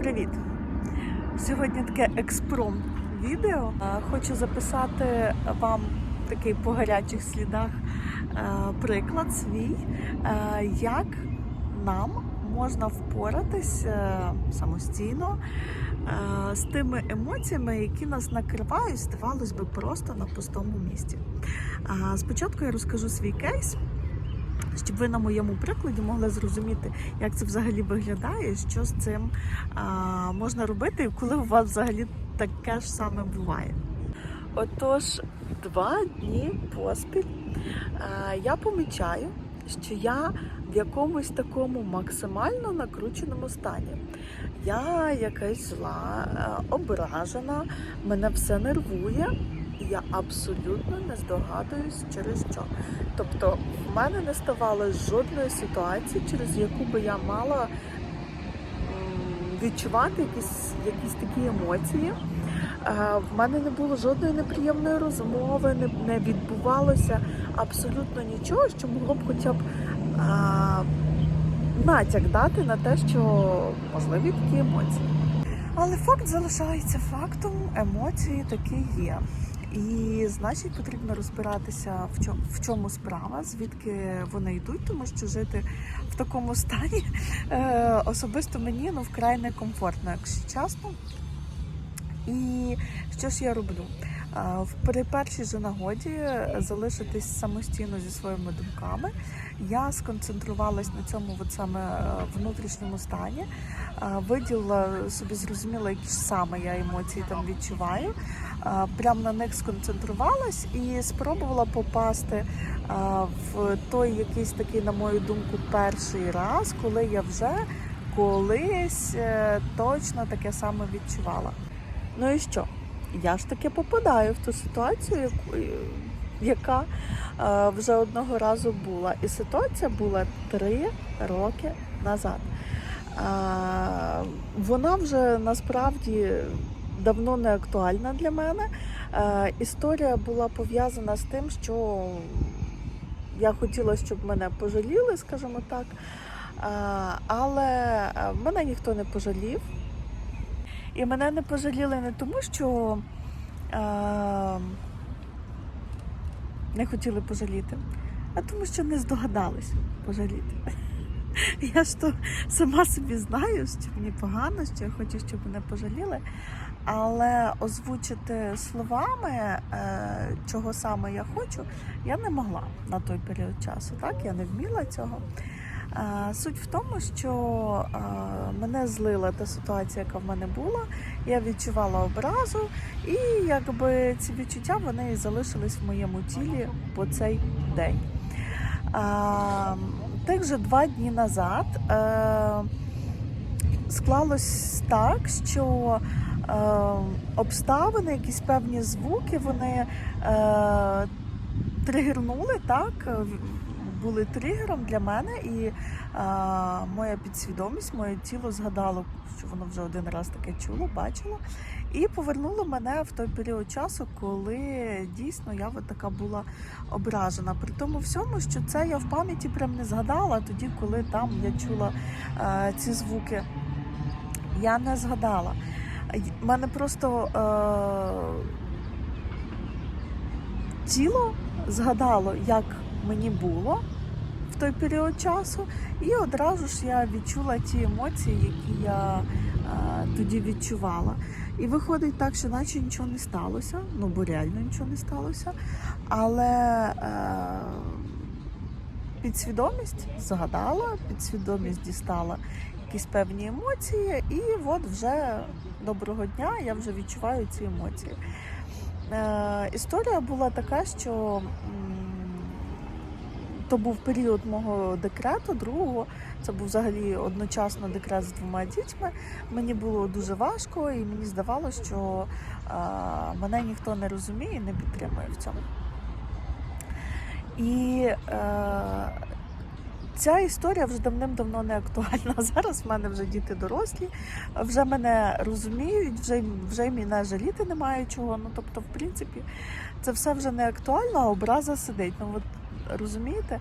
Привіт! Сьогодні таке експромт відео. Е, Хочу записати вам такий по гарячих слідах е, приклад свій, е, як нам можна впоратись е, самостійно з тими емоціями, які нас накривають, здавалось би, просто на пустому місці. Спочатку я розкажу свій кейс. Щоб ви на моєму прикладі могли зрозуміти, як це взагалі виглядає, що з цим а, можна робити, коли у вас взагалі таке ж саме буває. Отож, два дні поспіль я помічаю, що я в якомусь такому максимально накрученому стані. Я якась зла, е, ображена, мене все нервує, я абсолютно не здогадуюсь через що. Тобто в мене не ставало жодної ситуації, через яку би я мала відчувати якісь, якісь такі емоції. Е, В мене не було жодної неприємної розмови, не, відбувалося абсолютно нічого, що могло б хоча б а, натяк дати на те, що можливі такі емоції. Але факт залишається фактом, емоції такі є. І значить потрібно розбиратися в чому, справа, звідки вони йдуть, тому що жити в такому стані е, особисто мені ну вкрай некомфортно, якщо чесно. І що ж я роблю? Е, При першій же нагоді залишитись самостійно зі своїми думками. Я сконцентрувалась на цьому от саме е, внутрішньому стані, е, виділила собі, зрозуміла, які ж саме я емоції там відчуваю. Е, Прям на них сконцентрувалась і спробувала попасти е, в той якийсь такий, на мою думку, перший раз, коли я вже колись е, точно таке саме відчувала. Ну і що? Я ж таки попадаю в ту ситуацію, яку, яка е, вже одного разу була. І ситуація була три роки назад. Е, вона вже насправді давно не актуальна для мене. Е, історія була пов'язана з тим, що я хотіла, щоб мене пожаліли, скажімо так. Е, але е, мене ніхто не пожалів. І мене не пожаліли не тому, що е, не хотіли пожаліти, а тому, що не здогадались пожаліти. Я ж то сама собі знаю, що мені погано, що я хочу, щоб мене пожаліли. Але озвучити словами, е, чого саме я хочу, я не могла на той період часу. Так, я не вміла цього. Е, Суть в тому, що е, мене злила та ситуація, яка в мене була. Я відчувала образу, і якби ці відчуття вони залишились в моєму тілі по цей день. Тих же два дні назад е, склалось так, що е, обставини, якісь певні звуки, вони е, тригернули так. Були тригером для мене, і е, моя підсвідомість, моє тіло згадало, що воно вже один раз таке чуло, бачило, і повернуло мене в той період часу, коли дійсно я от така була ображена. При тому всьому, що це я в пам'яті прям не згадала тоді, коли там я чула е, ці звуки. Я не згадала. Й- мене просто е, тіло згадало, як мені було в той період часу, і одразу ж я відчула ті емоції, які я е, тоді відчувала. І виходить так, що наче нічого не сталося, ну бо реально нічого не сталося. Але е, підсвідомість згадала, підсвідомість дістала якісь певні емоції, і от вже доброго дня я вже відчуваю ці емоції. Е, історія була така, що то був період мого декрету, другого. Це був взагалі одночасно декрет з двома дітьми. Mені було дуже важко, і мені здавалося, що е, мене ніхто не розуміє і не підтримує в цьому. І е, ця історія вже давним-давно не актуальна. Зараз в мене вже діти дорослі, вже мене розуміють, вже, вже мене жаліти немає чого. Ну тобто, в принципі, це все вже не актуально, а образа сидить. Ну от розумієте?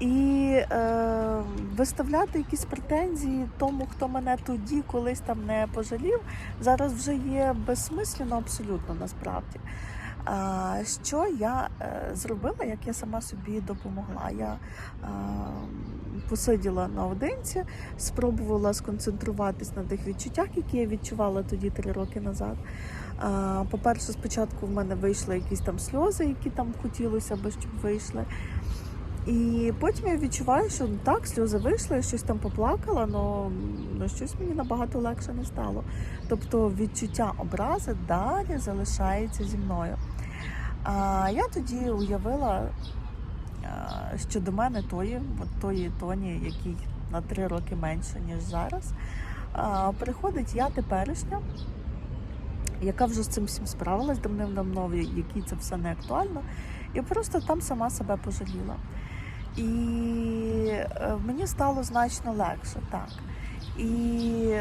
І е, виставляти якісь претензії тому, хто мене тоді колись там не пожалів, зараз вже є безсмислено абсолютно насправді. А, що я е, зробила, як я сама собі допомогла? Я е, посиділа наодинці, спробувала сконцентруватись на тих відчуттях, які я відчувала тоді три роки назад. По-перше, спочатку в мене вийшли якісь там сльози, які там хотілося би, щоб вийшли. І потім я відчуваю, що ну, так, сльози вийшли, щось там поплакала, але щось мені набагато легше не стало. Тобто відчуття образи далі залишається зі мною. А я тоді уявила, що до мене тої, от тої тоні, який на три роки менше, ніж зараз, приходить я теперішня, яка вже з цим всім справилась давним-давно, якій це все не актуально, і просто там сама себе пожаліла. І е, мені стало значно легше, так. І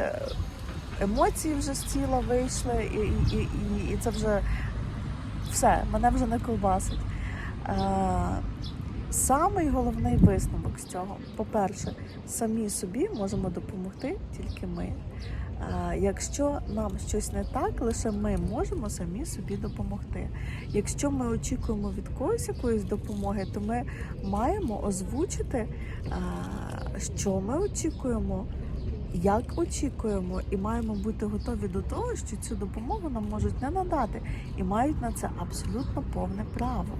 емоції вже з тіла вийшли, і, і, і, і це вже все, мене вже не ковбасить. Е, Самий головний висновок з цього, по-перше, самі собі можемо допомогти тільки ми. Якщо нам щось не так, лише ми можемо самі собі допомогти. Якщо ми очікуємо від когось якоїсь допомоги, то ми маємо озвучити, що ми очікуємо, як очікуємо, і маємо бути готові до того, що цю допомогу нам можуть не надати, і мають на це абсолютно повне право.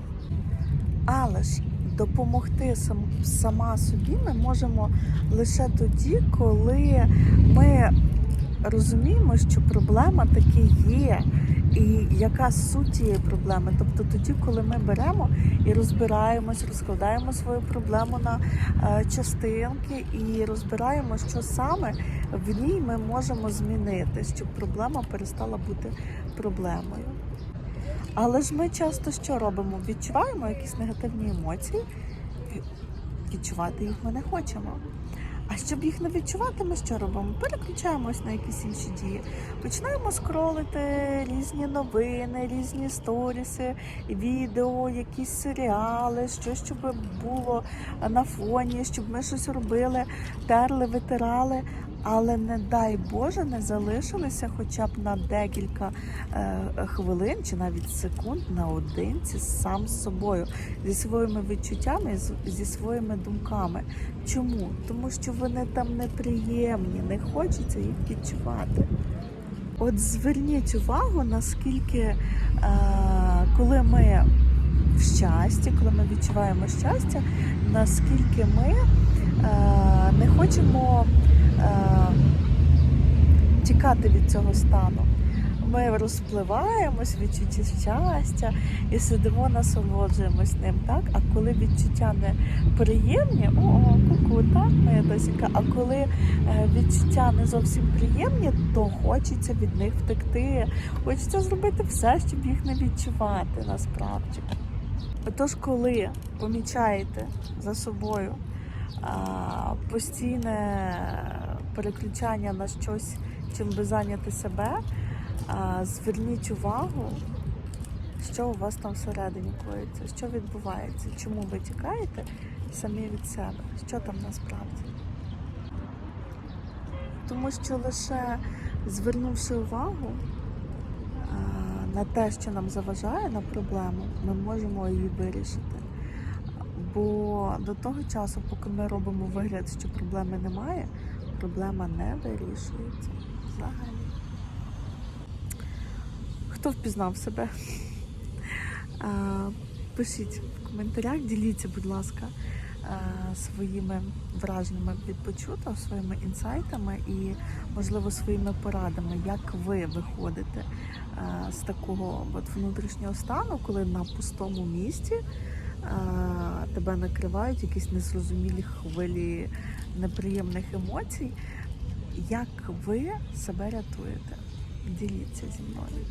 Але ж допомогти сам, сама собі ми можемо лише тоді, коли ми розуміємо, що проблема таки є. І яка суть цієї проблеми? Тобто тоді, коли ми беремо і розбираємось, розкладаємо свою проблему на е, частинки і розбираємо, що саме в ній ми можемо змінити, щоб проблема перестала бути проблемою. Але ж ми часто що робимо? Відчуваємо якісь негативні емоції, відчувати їх ми не хочемо. А щоб їх не відчувати, ми що робимо? Переключаємось на якісь інші дії. Починаємо скролити різні новини, різні сторіси, відео, якісь серіали, що щоб було на фоні, щоб ми щось робили, терли, витирали. Але не дай Боже, не залишилися хоча б на декілька е, хвилин чи навіть секунд наодинці сам з собою, зі своїми відчуттями, зі своїми думками. Чому? Тому що вони там неприємні, не хочеться їх відчувати. От зверніть увагу, наскільки е, коли ми в щасті, коли ми відчуваємо щастя, наскільки ми е, не хочемо тікати від цього стану. Ми розпливаємось відчутті щастя і сидимо, насолоджуємось ним, так? А коли відчуття не приємні, о, куку, так, моя досінька. А коли е, відчуття не зовсім приємні, то хочеться від них втекти. Хочеться зробити все, щоб їх не відчувати насправді. Отож, коли помічаєте за собою а, постійне переключання на щось, чим би зайняти себе, зверніть увагу, що у вас там всередині коїться, що відбувається, чому ви тікаєте самі від себе, що там насправді. Тому що лише звернувши увагу на те, що нам заважає на проблему, ми можемо її вирішити. Бо до того часу, поки ми робимо вигляд, що проблеми немає, проблема не вирішується взагалі. Хто впізнав себе? Пишіть в коментарях, діліться, будь ласка, своїми враженнями від почутого, своїми інсайтами і, можливо, своїми порадами, як ви виходите з такого от внутрішнього стану, коли на пустому місці тебе накривають якісь незрозумілі хвилі неприємних емоцій. Як ви себе рятуєте? Діліться зі мною.